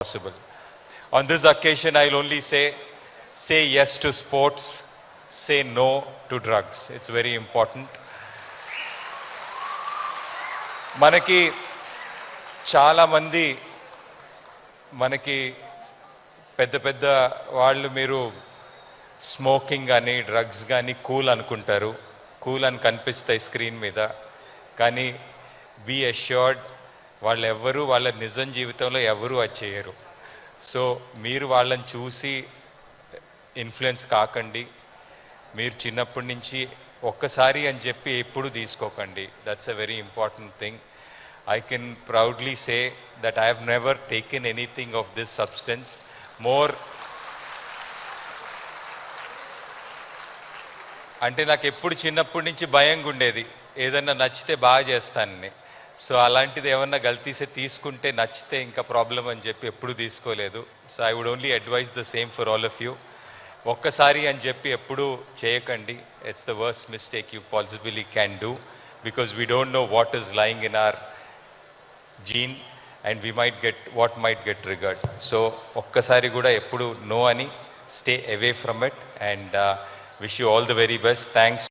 possible. On this occasion, I'll only say, say yes to sports, say no to drugs. It's very important. మనకి చాలామంది మనకి పెద్ద పెద్ద వాళ్ళు మీరు స్మోకింగ్ కానీ డ్రగ్స్ కానీ కూల్ అనుకుంటారు కూల్ అని కనిపిస్తాయి స్క్రీన్ మీద కానీ బీ అష్యూర్డ్ వాళ్ళు ఎవ్వరూ వాళ్ళ నిజం జీవితంలో ఎవరూ అది చేయరు. సో మీరు వాళ్ళని చూసి ఇన్ఫ్లుయెన్స్ కాకండి. మీరు చిన్నప్పటి నుంచి ఒక్కసారి అని చెప్పి ఎప్పుడు తీసుకోకండి. That's a very important thing I can proudly say that I have never taken anything of this substance more అంటే నాకు ఎప్పుడు చిన్నప్పటి నుంచి భయంగా ఉండేది ఏదన్నా నచ్చితే బాగా చేస్తానని. సో అలాంటిది ఏమన్నా గల్తీసే తీసుకుంటే నచ్చితే ఇంకా ప్రాబ్లం అని చెప్పి ఎప్పుడు తీసుకోలేదు. So I would only advise the same for all of you. ఒక్కసారి అని చెప్పి ఎప్పుడు చేయకండి. It's the worst mistake you possibly can do. Because we don't know what is lying in our gene and we might get what might get triggered so ఒక్కసారి కూడా ఎప్పుడు no అని stay away from it and uh, wish you all the very best. Thanks